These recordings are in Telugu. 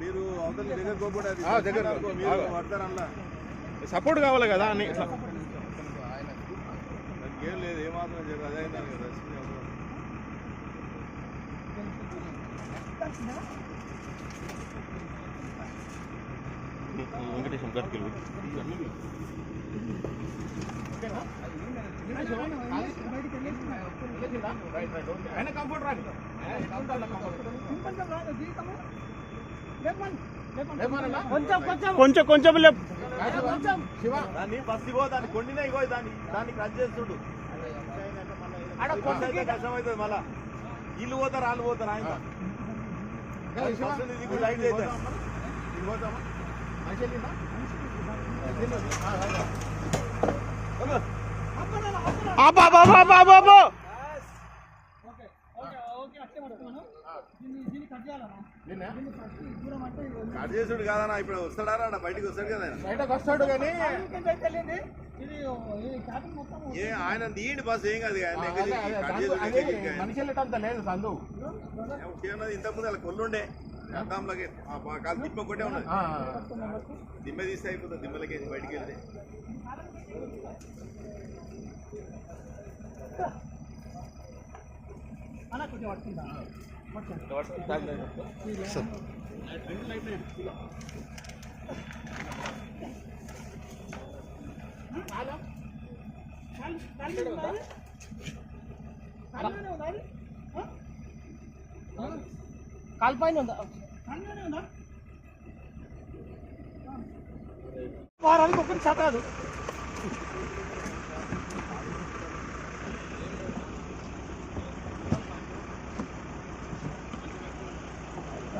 మీరు అవతల దగ్గర పోబడి అది ఆ, దగ్గర అనుకో, ఆ. మీరు పడతారు అందులో సపోర్ట్ కావాలి కదా అని ఏం లేదు ఏమాత్రం జరగదు అదే అయిందా కదా రష్మి ఎవరు? వెంకటేశం గట్టికి కొంచెం కొంచెం లేపు. దాన్ని ఇగో దాన్ని కొండినే ఇగో దాన్ని దాన్ని కట్ చేస్తుండు. కొండ అయితే కష్టం అవుతుంది మళ్ళా. ఇల్లు పోతారు వాళ్ళు పోతారు ఆయన ఫస్ట్ ఇది కూడా లైట్ అవుతుంది ఆపా బాబా కట్ చేసుడు కాదన్నా ఇప్పుడు వస్తాడా రాడా? బయటికి వస్తాడు కదా. బయటకు వస్తాడు కానీ ఏ ఆయన తీయండి బస్ ఏం కాదు. మనిషి వెళ్ళటంత లేదు సందు. ఇంతకుముందు అలా కొల్లుండే. అద్దాంలకే కాలు దిమ్మ కొట్టే ఉన్నది. ఆ, దిమ్మ తీస్తే అయిపోతుంది దిమ్మలకి బయటికి వెళ్తే. కాల్పైన ఉందా వారానికి ఒకటి చదవదు అది ఇక కింద కాదు, ఏం- ఏం కాదు, ఏం కాదు, ఏం కాదు. ఆ, లేపండి సార్. ఆ, కొంచెం లేపండి సార్. గట్టి పట్టుకోండి కదా. లేపాలి ఇక ఇక ఇక ఇక పక్కన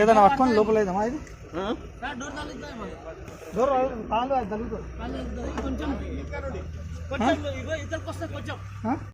ఏదైనా పట్టుకొని లోపల ఏదమ్మా ఇది? డోర్ కాలు అది వస్తే కొంచెం